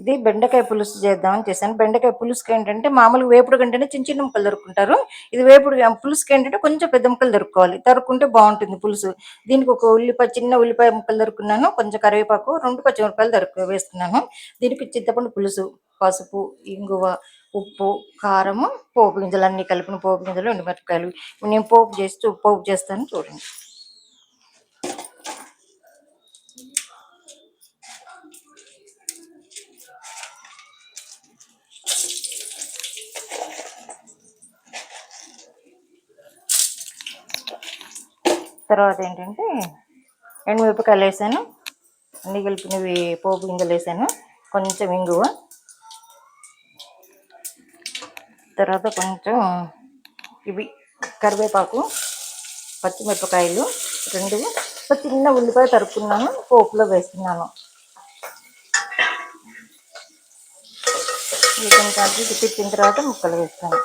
ఇది బెండకాయ పులుసు చేద్దామని చేశాను. బెండకాయ పులుసుకి ఏంటంటే మామూలుగా వేపుడు కంటేనే చిన్న చిన్న ముక్కలు దొరుకుంటారు. ఇది వేపుడు పులుసుకి ఏంటంటే కొంచెం పెద్ద ముక్కలు దొరుకుకోవాలి. దొరుకుంటే బాగుంటుంది పులుసు. దీనికి ఒక ఉల్లిపాయ చిన్న ఉల్లిపాయ ముక్కలు దొరుకున్నాను కొంచెం కరివేపాకు రెండు పచ్చిమిరపాయలు దొరుకు వేసుకున్నాను దీనికి చింతపండు పులుసు పసుపు ఇంగువ ఉప్పు కారము పోపు గింజలు అన్ని కలిపిన పోపు గింజలు ఎండుమిరపకాయలు. నేను పోపు చేసి పోపు చేస్తాను చూడండి. తర్వాత ఏంటంటే ఎండుమిరపకాయలు వేసాను అన్ని కలిపినవి పోపు గింజలు వేసాను కొంచెం ఇంగువ. తర్వాత కొంచెం ఇవి కరివేపాకు పచ్చిమిరపకాయలు రెండు ఒక చిన్న ఉల్లిపాయ తరుపుకున్నాను పోపులో వేస్తున్నాను. ఇది కొంచెం తిప్పిన తర్వాత ముక్కలు వేస్తాను.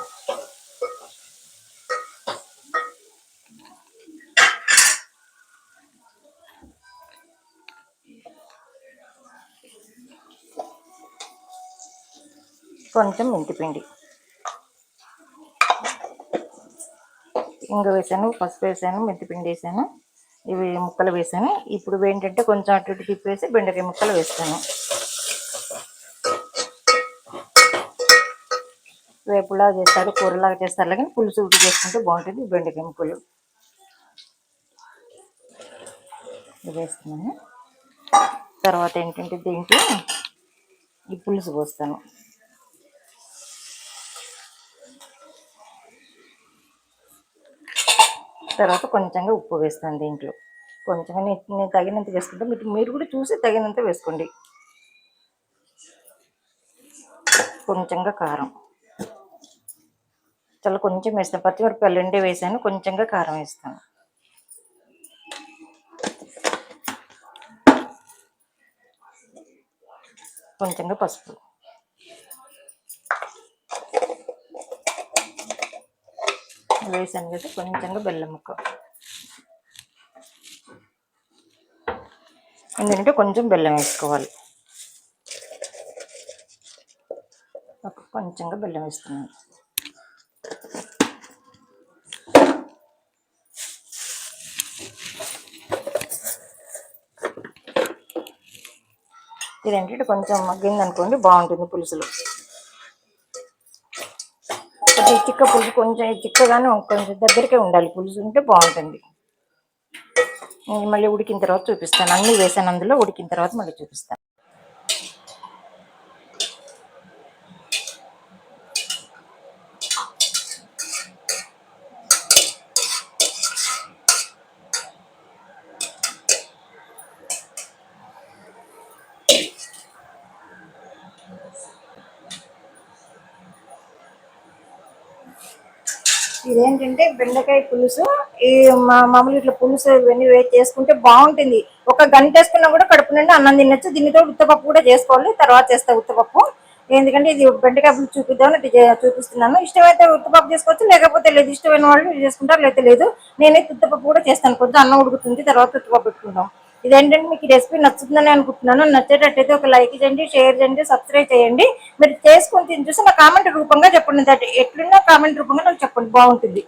కొంచెం మెంతిపిండి. ఇంగ వేసాను పసుపు వేసాను మెంతిపిండి వేసాను ఇవి ముక్కలు వేసాను. ఇప్పుడు ఏంటంటే కొంచెం అటు ఇటు తిప్పేసి బెండకాయ ముక్కలు వేస్తాను. వేపులాగా చేస్తారు కూరలాగా చేస్తారు కానీ పులుసు ఉడి చేసుకుంటే బాగుంటుంది బెండకాయ ముక్కలు. వేస్తున్నాను. తర్వాత ఏంటంటే దీంట్లో ఈ పులుసు పోస్తాను. తర్వాత కొంచెంగా ఉప్పు వేస్తాను దీంట్లో. కొంచెంగా నేను తగినంత వేసుకుంటే. మీరు మీరు కూడా చూసి తగినంత వేసుకోండి. కొంచెంగా కారం. చాలా కొంచెం వేస్తాను. పచ్చిమిరపకాయలు రెండే వేసాను. కొంచెంగా కారం వేస్తాను. కొంచెంగా పసుపు. వేసాను కదా కొంచెంగా బెల్లం ముక్క. ఎందుకంటే కొంచెం బెల్లం వేసుకోవాలి. కొంచెంగా బెల్లం వేస్తున్నాను. ఇదేంటంటే కొంచెం మగ్గింది అనుకోండి బాగుంటుంది పులుసులు. కొంచెం చిక్క పులుసు కొంచెం చిక్కగానే కొంచెం దగ్గరికే ఉండాలి. పులుసు ఉంటే బాగుంటుంది. మళ్ళీ ఉడికిన తర్వాత చూపిస్తాను. అన్నీ వేసాను అందులో ఉడికిన తర్వాత మళ్ళీ చూపిస్తాను. ఇదేంటంటే బెండకాయ పులుసు. ఈ మా మామూలు ఇట్లా పులుసు ఇవన్నీ వేసి చేసుకుంటే బాగుంటుంది. ఒక గంట వేసుకున్నా కూడా కడుపు నుండి అన్నం తినచ్చు. దీనితో ఉత్తపప్పు కూడా చేసుకోవాలి. తర్వాత చేస్తా ఉత్తపప్పు. ఎందుకంటే ఇది బెండకాయ పులుసు చూపిద్దామని చూపిస్తున్నాను. ఇష్టమైతే ఉత్తపప్పు చేసుకోవచ్చు. లేకపోతే లేదు ఇష్టమైన వాళ్ళు చేసుకుంటారు. లేకపోతే లేదు నేనైతే ఉత్తపప్పు కూడా చేస్తాను. కొంచెం అన్నం ఉడుకుతుంది. తర్వాత ఉత్తపప్పు పెట్టుకుంటాం ఇదేంటంటే మీకు రెసిపీ నచ్చుతుందని అనుకుంటున్నాను. నచ్చేటట్టయితే ఒక లైక్ చేయండి షేర్ చేయండి సబ్స్క్రైబ్ చేయండి. మీరు చేసుకుని తిని చూసి నా కామెంట్ రూపంగా చెప్పండి. ఎట్లున్నా కామెంట్ రూపంగా నాకు చెప్పండి. బాగుంటుంది.